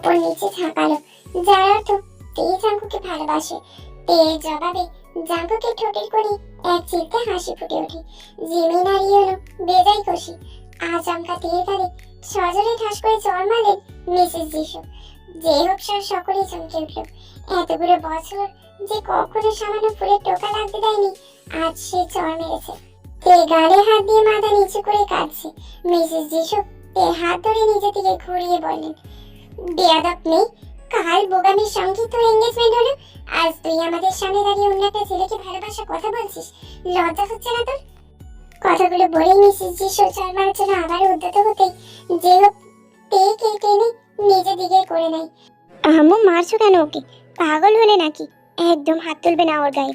ওপর নিচে ঝাঁকালো যার তে জাঙ্কুকে ভালোবাসে তের জবাবে জাঙ্কুকে ঠোঁটের করে এক চিলতে হাসি ফুটে ওঠে। জিমিন আর ইয়োনো বেজাই খুশি আচমকা তের গালে সজলে ঠাস করে চড় মারলেন মিসেস যিশু। যে হোক স্যার সকলেই চমকে উঠল। এতগুলো বছর যে কখনো সামান্য ফুলের টোকা লাগতে দেয়নি, আজ সে চর মেরেছে। তে গালে হাত দিয়ে মাথা নিচু করে কাঁদছে, মিসেস যিশু তে হাত ধরে নিজে থেকে ঘুরিয়ে বললেন বেয়াদব নেই। কাল বোগামির সঙ্গে তোর এঙ্গেজমেন্ট হলো। আজ তুই আমাদের সামনে দাঁড়িয়ে অন্য একটা ছেলেকে ভালোবাসা কথা বলছিস। লজ্জা হচ্ছে না তোর? কথাগুলো বলেই মিসেস যিশু চড় জন্য আবার উদ্যত হতেই যে হোক তেকে টেনে নিজের দিকে করে নেয়। আম্মু, মারছো কেন ওকে? পাগল হলে নাকি? একদম হাত তুলবে না ওর গায়ে।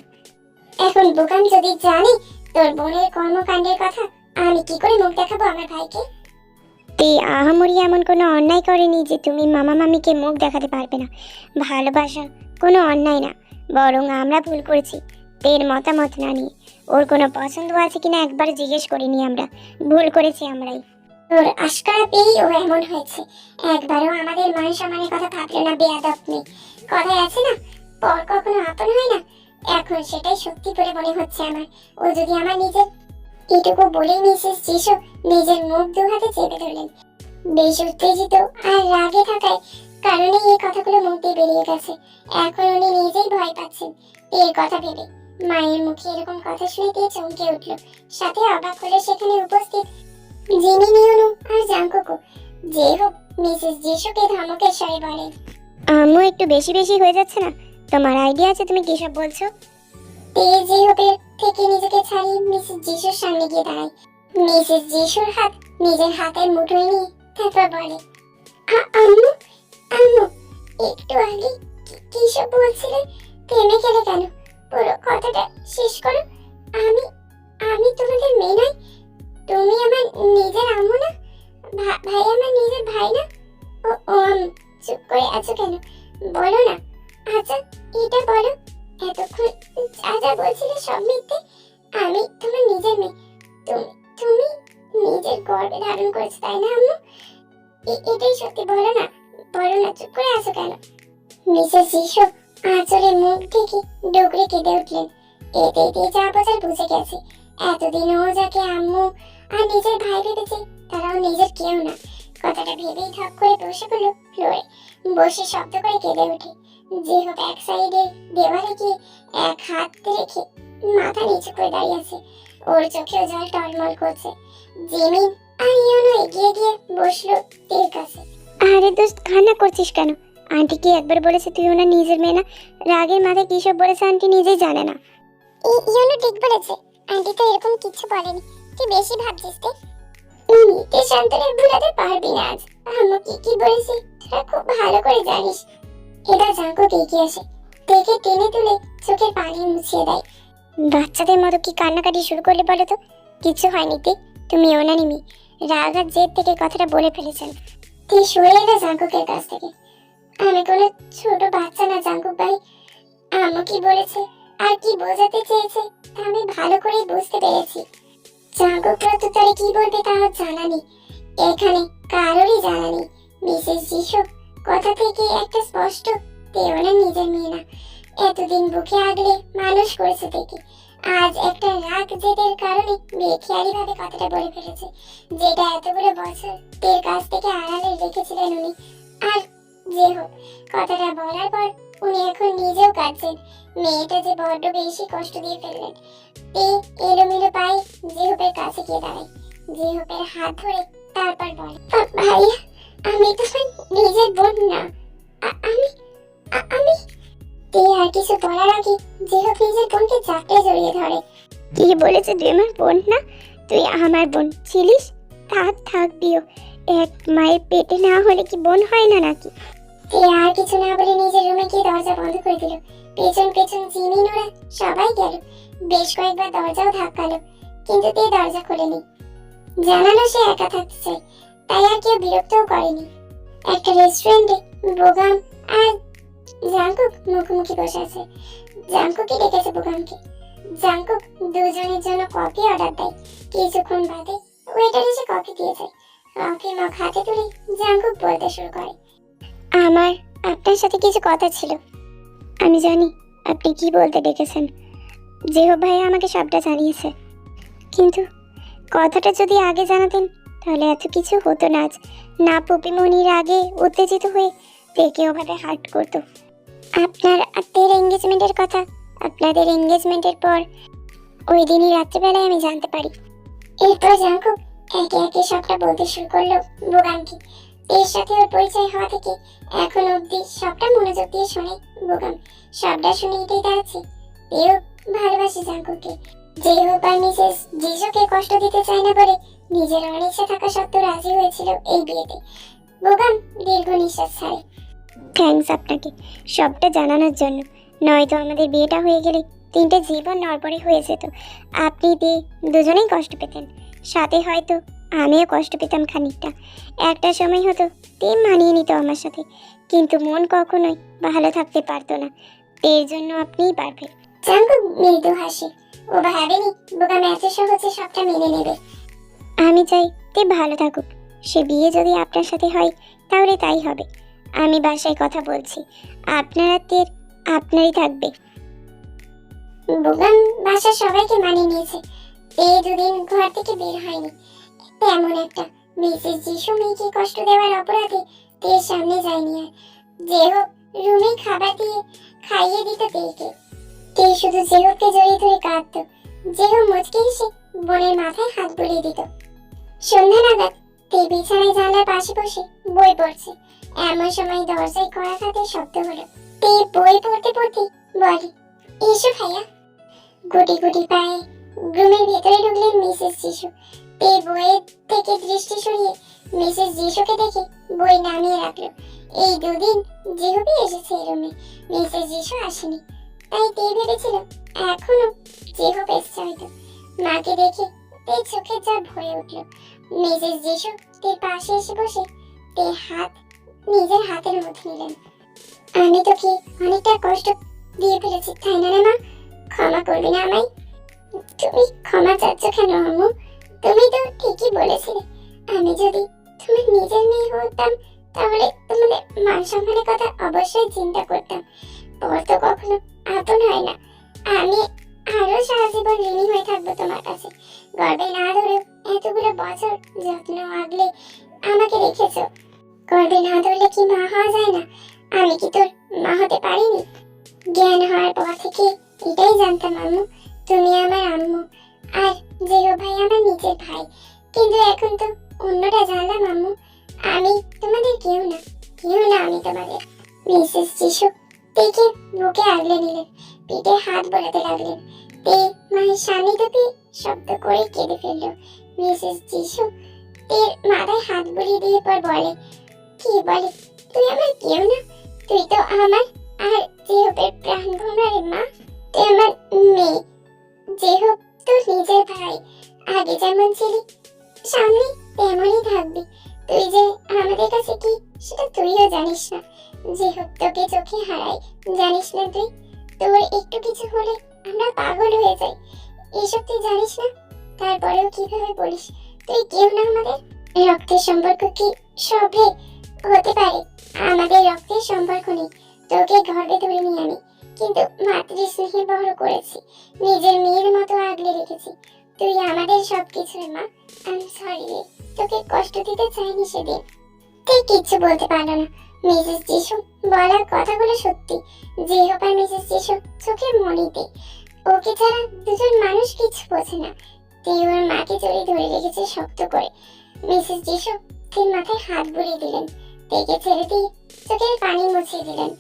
এখন বোকাম যদি জানি তোর বোনের কর্মকাণ্ডের কথা, আমি কি করে মুখ দেখাবো আমার ভাইকে? তে আহামরি এমন কোনো অন্যায় করেনি যে তুমি মামা মামিকে মুখ দেখাতে পারবে না। ভালোবাসা কোনো অন্যায় না, বরং আমরা ভুল করেছি, তের মতামত না নিয়ে। ওর কোনো পছন্দ আছে কিনা একবার জিজ্ঞেস করিনি আমরা। ভুল করেছি আমরাই। তোর আশকারা পেয়েই ও এমন হয়েছে। একবারও আমাদের মান সম্মানের কথা ভাবলো না, বেয়াদব নেই কথায় আছে না, পর কখনো আপন হয় না। এখন সেটাই সত্যি করে মনে হচ্ছে আমার। ও যদি আমার নিজের এটুকু বলেই মিসেস যিশু নিজের মুখ দু হাতে চেপে ধরলেন। বেশ উত্তেজিত আর রাগে থাকায় কারণে এই কথাগুলো মুখ দিয়ে বেরিয়ে গেছে। এখন উনি নিজেই ভয় পাচ্ছেন। এর কথা ভেবে মায়ের মুখে এরকম কথা শুনে দিয়ে চমকে উঠল। সাথে অবাক হলে সেখানে উপস্থিত জিমি নিয়নু আর জাঙ্কুকু যে হোক, মিসেস যিশুকে ধমকের স্বরে বলেন। আম্মু, একটু বেশি বেশি হয়ে যাচ্ছে না? তোমার আইডিয়া আছে তুমি কিসব বলছো? তে যে হোপের থেকে নিজেকে ছাড়িয়ে মিসেস যিশুর সামনে গিয়ে দাঁড়ায়। মিসেস যিশুর হাত নিজের হাতের মুঠোয় নিয়ে তারপর বলে, "আ- আম্মু আম্মু, একটু আগে কি- বলছিলে? থেমে গেলে কেন? পুরো কথাটা শেষ করো। আমি আমি তোমাদের মেয়ে নই। তুমি আমার নিজের আম্মু না? ভাই আমার নিজের ভাই না? ও ও চুপ করে আছো কেন? বলো না। আচ্ছা এটা বলো। এতক্ষণ যা যা বলছিলে সব মিথ্যে। আমি তোমার নিজের মেয়ে। তুমি তুমি নিজের গর্বে ধারণ করেছ, তাই না আম্মু? এটাই সত্যি, বলো না বলো না, চুপ করে আছো কেন? মিসেস যিশু আঁচলে মুখ ঢেকে ডুকরে কেঁদে উঠলেন। এতে এতে যা বোঝার বুঝে গেছে। এতদিন ও যাকে আম্মু আর নিজের ভাই ভেবেছে, তারাও নিজের কেউ না। কথাটা ভেবেই ধপ করে বসে পড়ল ফ্লোরে। বসে শব্দ করে কেঁদে ওঠে হোক এক সাইডে দেওয়ালে গিয়ে এক হাত রেখে মাথা নিচু করে দাঁড়িয়ে আছে ওর চোখেও জল টলমল করছে। জিমিন আর ইয়নো এগিয়ে গিয়ে বসল তীর কাছে। আরে দোস্ত কান্না করছিস কেন? আন্টি কি একবার বলেছে তুই ওনার নিজের মেয়ে না? রাগের মাথায় কিসব বলেছে আন্টি নিজেই জানে না। ইয়নো ঠিক বলেছে। আন্টি তো এরকম কিছু বলেনি। তুই বেশি ভাবছিস তে? নিতে শান্তরে ভুলাতে পারবি না আজ। আম্মু কি কি বলেছে? তোরা খুব ভালো করে জানিস। এবার জাঙ্কু এগিয়ে আসে। দেখে টেনে তুলে চোখের পানি মুছিয়ে দেয়। বাচ্চাদের মতো কি কান্নাকাটি শুরু করলে বলো তো? কিছু হয়নি তে, তুমি অনানিমি। রাগ জেদ থেকে কথাটা বলে ফেলেছেন। তুই সরে এলো জাঙ্কুকের কাছ থেকে। আমি কোনো ছোট বাচ্চা না জাঙ্কুক ভাই। আম্মু কি বলেছে? আর কি বোঝাতে চেয়েছে? তা আমি ভালো করে বুঝতে পেরেছি। জাঙ্কুক প্রত্যুত্তরে কি বলবে তা জানা নেই। এখানে কারোরই জানা নেই। মিসেস যিশু কথা থেকে একটা স্পষ্ট দেওয়ানা নিজের মেয়ে না। এতদিন বুকে আগলে মানুষ করেছে দেখে। আজ একটা রাগ জেদের কারণে বেখেয়ালি ভাবে কথাটা বলে ফেলেছে। যেটা এতগুলো বছর তের কাছ থেকে আড়ালে রেখেছিলেন উনি। আর যে হোক, কথাটা বলার পর উনি এখন নিজেও কাঁদছেন। মেয়েটা যে বড্ড বেশি কষ্ট দিয়ে ফেললেন। তে এলোমেলো পায়ে জেহপের কাছে গিয়ে দাঁড়ায় জেহপের হাত ধরে তারপর বলে ভাইয়া আমি তোমার নিজের বোন না। আমি আমি। তে আর কিছু বলার আগে জেহপ নিজের বোনকে চাপড়ে জড়িয়ে ধরে। কি বলেছে তুই আমার বোন না? তুই আমার বোন ছিলিস? থাক থাকবিও এক মায়ের পেটে না হলে কি বোন হয় না নাকি? তে আর কিছু না বলে নিজের রুমে গিয়ে দরজা বন্ধ করে দিল। পেছন পেছন জিমিন ওরা সবাই গেল। বেশ কয়েকবার দরজাও ধাক্কালো, কিন্তু তে দরজা খোলেনি। জানালো সে একা থাকতে চায়। তাই আর কেউ বিরক্তও করেনি। একটা রেস্টুরেন্টে বোগাম আর জাঙ্কুক মুখোমুখি বসে আছে। জাঙ্কুকই ডেকেছে বোগামকে। জাঙ্কুক দুজনের জন্য কফি অর্ডার দেয়। কিছুক্ষণ বাদে ওয়েটার এসে কফি দিয়ে যায়। কফি মগ হাতে তুলে জাঙ্কুক বলতে শুরু করে, আমার, আপনার সাথে কিছু কথা ছিল। আমি জানি আপনি কি বলতে ডেকেছেন। জেহব ভাই আমাকে সবটা জানিয়েছে। কিন্তু কথাটা যদি আগে জানাতেন তাহলে এত কিছু হতো না আজ। না পপিমণির আগে উত্তেজিত হয়ে দেখে ওভাবে হার্ট করতো। আপনার আত্মীয়ের এঙ্গেজমেন্টের কথা, আপনাদের এঙ্গেজমেন্টের পর ওই দিনই রাত্রিবেলায় আমি জানতে পারি। এরপর জাঙ্কুক একে একে সবটা বলতে শুরু করল বোগামকে এর সাথে ওর পরিচয় হওয়া থেকে এখন অবধি সবটা মনোযোগ দিয়ে শোনে বোগাম সবটা শুনে এটাই দাঁড়াচ্ছে এও ভালোবাসে জাঙ্কুককে যে আর মিসেস জিজুকে কষ্ট দিতে চায় না বলে নিজের অনিচ্ছা থাকা সত্ত্বেও রাজি হয়েছিল এই বিয়েতে। বোগাম দীর্ঘ নিঃশ্বাস ছাড়ে। থ্যাঙ্কস আপনাকে, সবটা জানানোর জন্য। নয়তো আমাদের বিয়েটা হয়ে গেলে তিনটে জীবন নড়বড়ে হয়ে যেত। আপনি দিয়ে দুজনেই কষ্ট পেতেন, সাথে হয়তো আমিও কষ্ট পেতাম খানিকটা। একটা সময় হতো তে মানিয়ে নিত আমার সাথে। কিন্তু মন কখনোই ভালো থাকতে পারতো না। এর জন্য আপনিই পারফেক্ট। জাঙ্কুক, মৃদু হাসে। ও ভাবেনি বোগাম এত সহজে সবটা মেনে নেবে। আমি চাই তে ভালো থাকুক। সে বিয়ে যদি আপনার সাথে হয়, তাহলে তাই হবে। আমি বাসায় কথা বলছি। আপনার আত্মীয়ের আপনারই থাকবে। বোগাম বাসার সবাইকে মানিয়ে নিয়েছে। এই দুদিন ঘর থেকে বের হয়নি। তেমন একটা মিসেস যিশু মেয়েকে কষ্ট দেওয়ার অপরাধে তের সামনে যায়নি আর। যে হোক, রুমে খাবার দিয়ে খাইয়ে দিত তেকে। তে শুধু জেহকে জড়িয়ে ধরে কাঁদতো। জেহ মুচকে এসে বোনের মাথায় হাত বুলিয়ে দিত। সন্ধ্যা নাগাদ তে বিছানায় জানলার পাশে বসে বই পড়ছে। এমন সময় দরজায় কড়া খাতে শব্দ হলো। তে বই পড়তে পড়তে বলে, এসো ভাইয়া। গুটি গুটি পায়ে রুমের ভেতরে ঢুকলেন মিসেস যিশু। তে বইয়ের থেকে দৃষ্টি সরিয়ে মিসেস যিশুকে দেখে বই নামিয়ে রাখল। এই দুদিন জিহুবি এসেছে রুমে। মিসেস যিশু আসেনি। তাই তে ভেবেছিল এখনও জিহুব এসছে হয়তো মাকে দেখে তে চোখের জল ভরে উঠল। মিসেস যিশু তে পাশে এসে বসে তে হাত, নিজের হাতের মধ্যে নিলেন। আমি তোকে অনেকটা কষ্ট দিয়ে ফেলেছি, তাই না মা? ক্ষমা করবি না আমায়? তুমি ক্ষমা চাচ্ছ কেন, আম্মু? তুমি তো ঠিকই বলেছিলে। আমি যদি তোমার নিজের মেয়ে হতাম, তাহলে তোমাদের মান সম্মানের কথা অবশ্যই চিন্তা করতাম। পর তো কখনো আপন হয় না। আমি আরও সারা জীবন ঋণী হয়ে থাকব তোমার কাছে। গর্বে না ধরেও এতগুলো বছর যত্ন আগলে আমাকে রেখেছো। গর্বে না ধরলে কি মা হওয়া যায় না? আমি কি তোর মা হতে পারিনি? জ্ঞান হওয়ার পর থেকে এটাই জানতাম আম্মু, তুমি আমার আম্মু, আর জিরো ভাই আমার নিজের ভাই। কিন্তু এখন তো অন্যটা জানলাম আম্মু, আমি তোমাদের কেউ না কেউ না আমি তোমাদের। মিসেস যিশু তেকে বুকে আগলে নিলেন, পিঠে হাত বোলাতে লাগলেন। তে মায়ের সামনে দুপি শব্দ করে কেঁদে ফেলল। মিসেস যিশু তের মাথায় হাত বুলিয়ে দিয়ে পর বলে, কি বলে? তুই আমার কেউ না? তুই তো আমার আর জেহবের প্রাণ ভ্রমণের মা, তুই আমার মেয়ে। জেহব তোর নিজের ভাই, আগে যেমন ছিলি, সামনে তেমনই থাকবি। তুই যে আমাদের কাছে কি, সেটা তুইও জানিস না। জেহব তোকে চোখে হারাই, জানিস না তুই? তোর একটু কিছু হলে আমরা পাগল হয়ে যাই। এসব তুই জানিস না? তারপরেও কীভাবে বলিস? তুই কেউ না আমাদের? রক্তের সম্পর্ক কি সবে হতে পারে? আমাদের রক্তের সম্পর্ক নেই। তোকে গর্বে ধরে নিয়ে আমি। কিন্তু মাতৃ স্নেহে বড় করেছি। নিজের মেয়ের মতো আগলে রেখেছি। তুই আমাদের সব কিছুর মা। আমি সরি রে। তোকে কষ্ট দিতে চাইনি সেদিন। তুই কিচ্ছু বলতে পারল না। মিসেস যিশু, বলার কথাগুলো সত্যি। হোক আর মিসেস যিশু চোখের মনিতে ওকে ছাড়া দুজন মানুষ কিছু বোঝে না। তুই ওর মাকে জড়িয়ে ধরে রেখেছে শক্ত করে। মিসেস যিশু তিন মাথায় হাত বুলিয়ে দিলেন। তেকে ছেড়ে দিয়ে চোখের পানি মুছিয়ে দিলেন।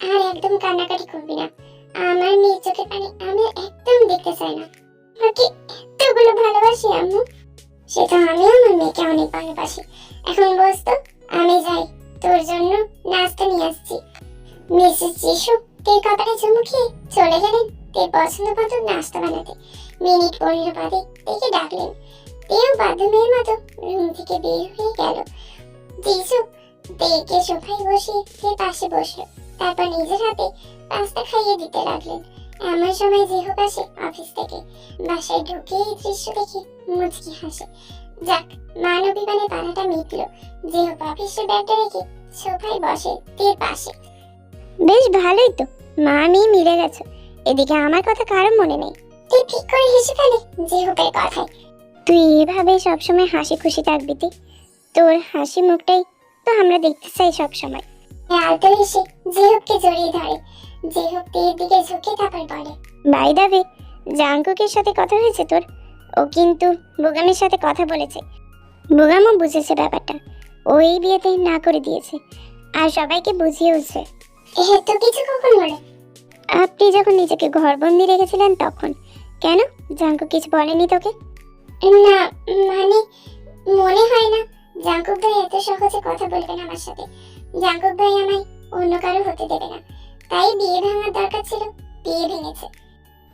আর একদম কান্নাকাটি করবি না। আমার মেয়ের চোখের পানি আমি একদম দেখতে চাই না। ওকে এতগুলো ভালোবাসি, আম্মু। সেটা আমিও আমার মেয়েকে অনেক ভালোবাসি। এখন বস তো, আমি যাই। তোর জন্য নাস্তা নিয়ে আসছি। মিসেস যিশু তে কপালে চুমু খেয়ে চলে গেলেন তে পছন্দ মতো নাস্তা বানাতে। মিনিট পনেরো বাদে তেকে ডাকলেন। তেও বাথরুমের মতো রুম থেকে বের হয়ে গেল। যিশু তেকে সোফায় বসে তে পাশে বসল। তারপর নিজের হাতে পাস্তা খাইয়ে দিতে লাগলেন। এমন সময় যেহোক আসে অফিস থেকে বাসায় ঢুকে এই দৃশ্য দেখে মুচকি হাসে। যাক মানবী মানে বাধাটা মিটলো। যেহোক অফিসের ব্যাগটা রেখে সোফায় বসে তীর পাশে। বেশ ভালোই তো মা মেয়ে মিলে গেছো। এদিকে আমার কথা কারও মনে নেই। তুই ঠিক করে হেসে ফেলে জিহুপের কথায়। তুই এভাবে সবসময় হাসি খুশি থাকবি তুই তোর হাসি মুখটাই তো আমরা দেখতে চাই সবসময়। আলতো হেসে জিহুপকে জড়িয়ে ধরে। জিহুপ তীর দিকে ঝুঁকে তারপর বলে বাই দাবে জাঙ্কুকের সাথে কথা হয়েছে তোর? ও কিন্তু বুগামের সাথে কথা বলেছে। বুগামও বুঝেছে ব্যাপারটা। ও এই বিয়েতে না করে দিয়েছে। আর সবাইকে বুঝিয়েওছে। এত কিছু কখন বলে? আপনি যখন নিজেকে ঘর ঘরবন্দি রেখেছিলেন তখন। কেন? জাঙ্কু কিছু বলেনি তোকে? না মানে মনে হয় না। জাঙ্কুক ভাই এত সহজে কথা বলবে না আমার সাথে। জাঙ্কুক ভাই আমায় অন্য কারও হতে দেবে না। তাই বিয়ে ভাঙার দরকার ছিল বিয়ে ভেঙেছে।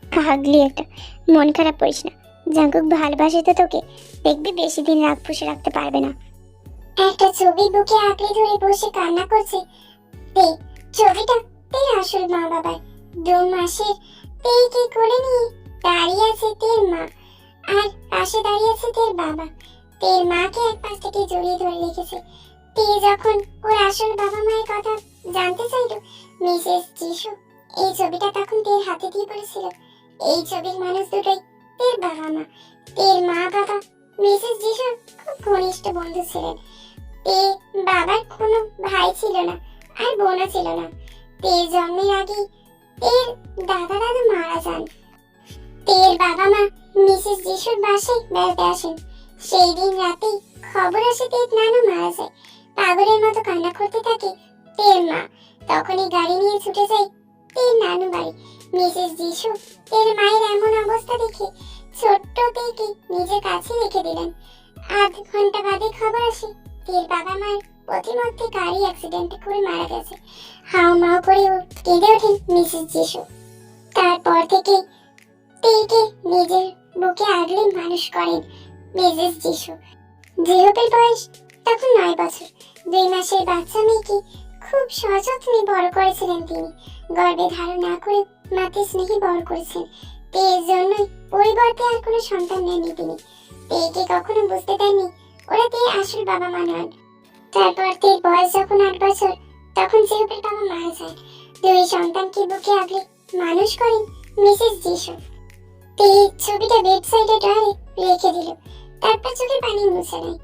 পাগলি একটা। মন খারাপ করিস না। জাঙ্কুক ভালোবাসে তো তোকে, দেখবি বেশি দিন রাগ পুষে রাখতে পারবে না। একটা ছবি বুকে আঁকড়ে ধরে বসে কান্না করছে। তে ছবিটা তের আসল মা বাবার। দু মাসের তেকে করে নিয়ে দাঁড়িয়ে আছে তের মা, আর পাশে দাঁড়িয়ে আছে তের বাবা। তের মাকে এক পাশ থেকে জড়িয়ে ধরে রেখেছে। তে যখন ওর আসল বাবা মায়ের কথা জানতে চাইল, মিসেস যিশু, এই ছবিটা তখন তের হাতে দিয়ে বলেছিল। এই ছবির মানুষ দুটোই তের বাবা মা তের মা বাবা মিসেস যিশুর খুব ঘনিষ্ঠ বন্ধু ছিলেন। তে বাবার কোনো ভাই ছিল না, আর বোনও ছিল না। তের জন্মের আগেই তের দাদা দাদু মারা যান। তের বাবা মা মিসেস যিশুর বাসায় বেড়াতে আসেন। সেই দিন রাতেই খবর আসে তের নানু মারা যায়। পাগলের মতো কান্না করতে থাকে তের মা। তখনই গাড়ি নিয়ে ছুটে যায় তের নানু বাড়ি। মিসেস যিশু তের মায়ের এমন অবস্থা দেখে ছোট্ট তেকে নিজের কাছে রেখে দিলেন। আধ ঘণ্টা বাদে খবর আসে তের বাবা মার প্রতিমধ্যে গাড়ি অ্যাক্সিডেন্টে করে মারা গেছে। হাও মাও করে কেঁদে ওঠেন মিসেস যিশু। তারপর থেকে তেকে নিজের বুকে আগলে মানুষ করেন মিসেস যিশু। জিহুপের বয়স তখন নয় বছর। দুই মাসের বাচ্চা মেয়েকে খুব সযত্নে বড় করেছিলেন তিনি। গর্ভে ধারণ না করে মাকে স্নেহে বর করেছেন। তের জন্যই পরিবর্তে আর কোনো সন্তান নেননি তিনি। তেকে কখনো বুঝতে দেননি, ওরা তে আসল বাবা মা নন। তারপর তের বয়স যখন আট বছর, তখন জিহুপের বাবা মারা যায় দুই সন্তানকে বুকে আগলে মানুষ করেন মিসেস যিশু। তে ছবিটা সাইডে ড্রয়ারে রেখে দিল। তারপর চোখের পানি মুছে নেয়।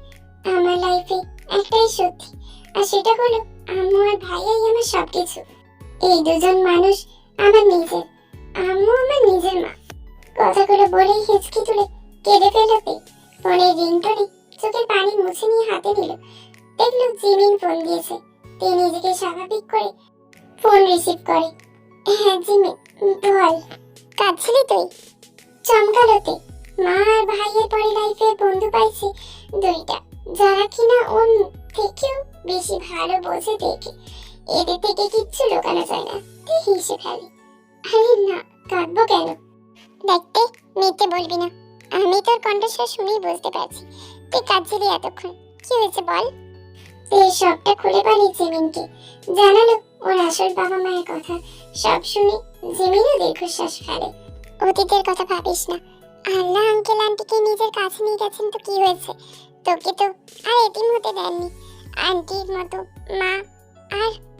আমার লাইফে একটাই সত্যি, আর সেটা হলো আম্মু আর ভাইয়াই আমার সবকিছু। এই দুজন মানুষ আমার নিজের, আম্মু আমার নিজের মা। কথাগুলো বলেই হেঁচকি তুলে কেঁদে ফেলতে ফোনের রিংটনে চোখের পানি মুছে নিয়ে হাতে নিল। দেখল জিমিন ফোন দিয়েছে। তে নিজেকে স্বাভাবিক করে ফোন রিসিভ করে। হ্যাঁ জিমিন, বল, কাঁদছিলি তুই? চমকালোতে মা আর ভাইয়ের পরে লাইফে বন্ধু পাইছে দুইটা। যারা কিনা ওর থেকেও বেশি ভালো বোঝে দেখে। এদের থেকে কিচ্ছু লোকানো যায় না। তুই হেসে ফেলে আরে না, কাঁদবো কেন? দেখতে, মিথ্যে বলবি না। আমি তোর কণ্ঠস্বর শুনেই বুঝতে পারছি। তুই কাঁদছিলি এতক্ষণ। কি হয়েছে বল? এই সবটা খুলে বলে, জিমিনকে। জানালো, ওর আসল বাবা মায়ের কথা। সব শুনে জিমিনও দীর্ঘশ্বাস ফেলে। অতীতের কথা ভাবিস না। আল্লাহ, আঙ্কেল, আন্টিকে নিজের কাছে নিয়ে গেছেন তো কি হয়েছে? তোকে তো আর এতিম হতে দেননি। আন্টির মতো মা আর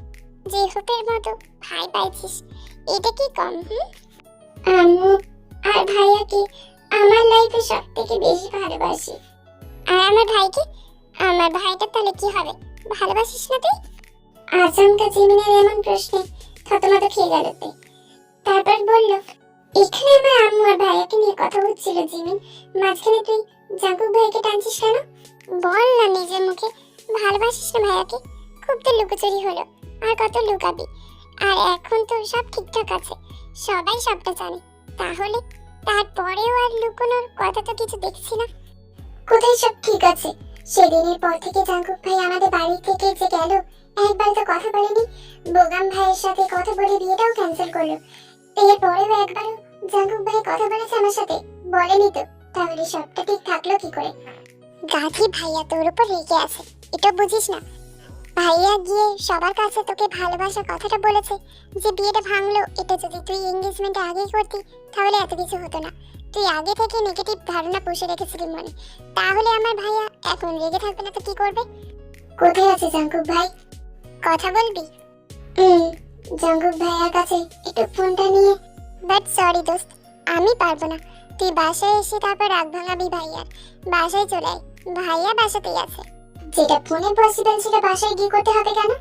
জেহুপের মতো ভাই পাইছিস এটা কি কম হুম? আম্মু আর ভাইয়াকে আমার লাইফে সব থেকে বেশি ভালোবাসি। আর আমার ভাইকে? আমার ভাইটা তাহলে কি হবে? ভালোবাসিস না তুই? আচমকা জিমিনের এমন প্রশ্নে থতমত খেয়ে গেল তে। তারপর বলল এখানে আমার আম্মু আর ভাইয়াকে নিয়ে কথা হচ্ছিল জিমিন মাঝখানে তুই জাঙ্কুক ভাইকে টানছিস কেন? বল না নিজের মুখে ভালোবাসিস না ভাইয়াকে? খুব তো লুকোচুরি হলো। আর কত লুকাবি। আর এখন তো সব ঠিকঠাক আছে। সবাই সবটা জানে। তাহলে তারপরেও আর লুকোনোর কথা তো কিছু দেখছি না। কোথায় সব ঠিক আছে? সেদিনের পর থেকে জাঙ্কুক ভাই আমাদের বাড়ি থেকে যে গেল একবার তো কথা বলেনি। বোগাম ভাইয়ের সাথে কথা বলে বিয়েটাও ক্যান্সেল করল। এরপরেও একবারও জাঙ্কুক ভাই কথা বলেছে আমার সাথে। বলেনি তো। তাহলে সবটা ঠিক থাকল কি করে? গাধি ভাইয়া তোর উপর রেগে আছে। এটা বুঝিস না। ভাইয়া গিয়ে সবার কাছে তোকে ভালোবাসার কথাটা বলেছে যে বিয়েটা ভাঙলো, এটা যদি তুই এঙ্গেজমেন্ট আগেই করতি, তাহলে এত কিছু হতো না। তুই আগে থেকে নেগেটিভ ধারণা পুষে রেখেছিলি মনে। তাহলে আমার ভাইয়া এখন রেগে থাকবে না তো কি করবে? কোথায় আছে জাঙ্কুক ভাই? কথা বলবি? হুম জঙ্গুক ভাইয়ার কাছে একটু ফোনটা নিয়ে। বাট সরি দোস্ত, আমি পারব না। তুই বাসায় এসে তারপর রাগ ভাঙাবি ভাইয়ার। বাসায় চলে ভাইয়া বাসাতেই আছে। যেটা ফোনে পসিবল সেটা বাসায় গিয়ে করতে হবে কেন?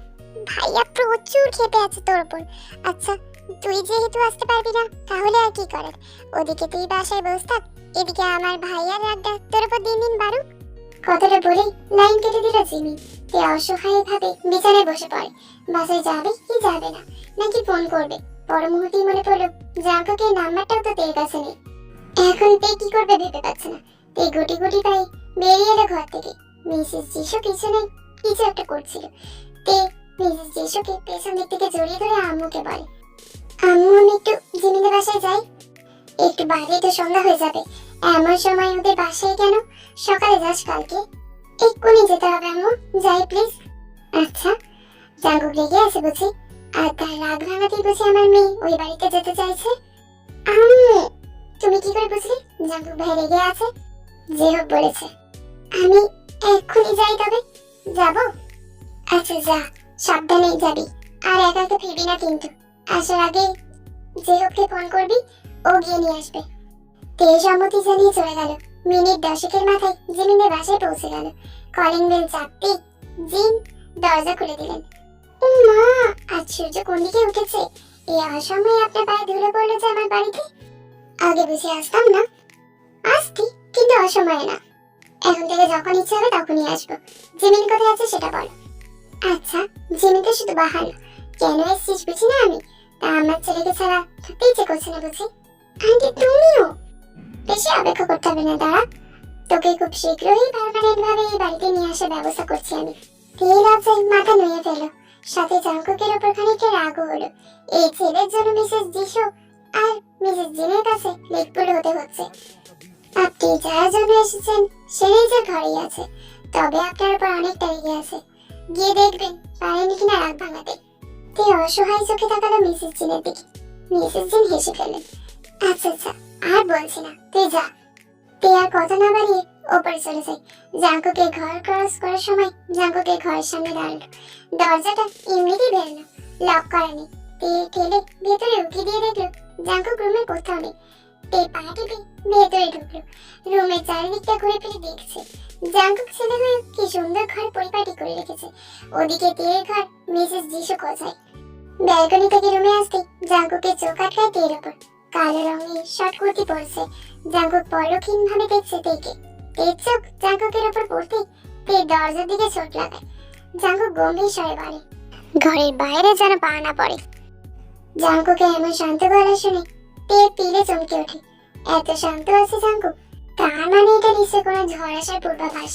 ভাইয়া প্রচুর খেপে আছে তোর উপর। আচ্ছা তুই যেহেতু আসতে পারবি না, তাহলে আর কি করার? ওদিকে তুই বাসায় বসে থাক, এদিকে আমার ভাইয়ার রাগটা তোর উপর দিন দিন বাড়ুক। কথাটা বলেই লাইন কেটে দিল জিমি। তে অসহায় ভাবে বিছানায় বসে পড়ে। বাসায় যাবে কি যাবে না, নাকি ফোন করবে? পর মুহূর্তেই মনে পড়ল জাঙ্কুকে নাম্বারটাও তো তের কাছে নেই। এখন তে কি করবে ভেবে পাচ্ছে না। তে গুটি গুটি পায়ে বেরিয়ে এলো ঘর থেকে। মিসেস যিশু পিছনে কিছু একটা করছিল। তে মিসেস যিশুকে পেছন দিক থেকে জড়িয়ে ধরে আম্মুকে বলে, আম্মু, আমি একটু জিমিনের বাসায় যাই। একটু বাইরে তো সন্ধ্যা হয়ে যাবে। এমন সময় ওদের বাসায় কেন? সকালে যাস কালকে। এক্ষুনি যেতে হবে, আম্মু। যাই প্লিজ আচ্ছা জাঙ্গুক রেগে আছে বুঝি। আর তার রাগ ভাঙাতেই বুঝি আমার মেয়ে ওই বাড়িতে যেতে চাইছে? আম্মু, তুমি কি করে বুঝলি? জাঙ্গুক ভাই রেগে আছে? যে হোক বলেছে। আমি এক্ষুনি যাই তবে। যাব? আচ্ছা যা। সাবধানে যাবি। আর একা একা ফিরবি না কিন্তু। আসার আগে যে হোককে ফোন করবি, ও গিয়ে নিয়ে আসবে। তে সম্মতি জানিয়ে চলে গেল। মিনিট দশেকের মাথায় জিমিনের বাসায় পৌঁছে গেল। কলিং বেল চাপতেই জিম দরজা খুলে দিলেন। মা, আজ সূর্য কোন দিকে উঠেছে? এই অসময়ে আপনার পায়ে ধুলো পড়ল যে আমার বাড়িতে? আগে বুঝে আসতাম না। আসতি, কিন্তু অসময়ে না। এখন থেকে যখন ইচ্ছে হবে তখনই আসব। জিমিন কোথায় আছে সেটা বলো। আচ্ছা জিমিন তো শুধু বাহাল কেন এসছিস বুঝি না আমি? তা আমার ছেলেকে ছাড়া থাকতে ইচ্ছে করছে না বুঝি। আন্টি, তুমিও? বেশি অপেক্ষা করতে হবে না, দাঁড়া। তোকে খুব শীঘ্রই পারমানেন্ট ভাবে এই বাড়িতে নিয়ে আসার ব্যবস্থা করছি আমি। ধীরে রাজ্যে মাথা নুয়ে ফেলো। সাথে জাঙ্কুকের ওপর খানিকটা রাগও হলো। এই ছেলের জন্য মিসেস যিশু আর মিসেস জিনের কাছে লেটপুল হতে হচ্ছে। আপনি যার জন্য এসেছেন সে নিজের ঘরেই আছে। তবে আপনার উপর অনেকটা রেগে আছে। গিয়ে দেখবেন পারেনি কিনা রাগ ভাঙাতে। তে অসহায় চোখে তাকালো মিসেস জিনের দিকে। মিসেস জিন হেসে ফেললেন আচ্ছা আচ্ছা আর বলছি না তুই যা। তে আর কথা না বাড়িয়ে ওপরে চলে যায়। জাঙ্কুকে ঘর ক্রস করার সময় জাঙ্কুকে ঘরের সামনে দাঁড়াল। দরজাটা এমনিতেই বেরোলো লক করা নেই। তে ঠেলে ভেতরে উঠে দিয়ে দেখল জাঙ্কুক রুমে কোথাও নেই। তে পা টিপে ভেতরে ঢুকলো। রুমের চারিদিকটা ঘুরে ফিরে দেখছে। জাঙ্কুক ছেলে হয়ে কি সুন্দর ঘর পরিপাটি করে রেখেছে। ওদিকে তের ঘর, মিসেস যিশু কোথায়? ব্যালকনি থেকে রুমে আসতে জাঙ্কুকের চোখ আটকায় তের ওপর কালো রঙের শর্ট কুর্তি পরছে। জাঙ্কুক পরক্ষীন ভাবে দেখছে তেকে। তের চোখ জাঙ্কুকের ওপর পড়তে তে দরজার দিকে চোট লাগায়। জাঙ্কুক গম্ভীর স্বরে বলে, ঘরের বাইরে যেন পা না পড়ে। জাঙ্কুকে এমন শান্ত গলা শুনে তে পিলে চমকে ওঠে। এত শান্ত আছে জাঙ্কুক তার মানে এটা নিশ্চয় কোনো ঝড় আসার পূর্বাভাস।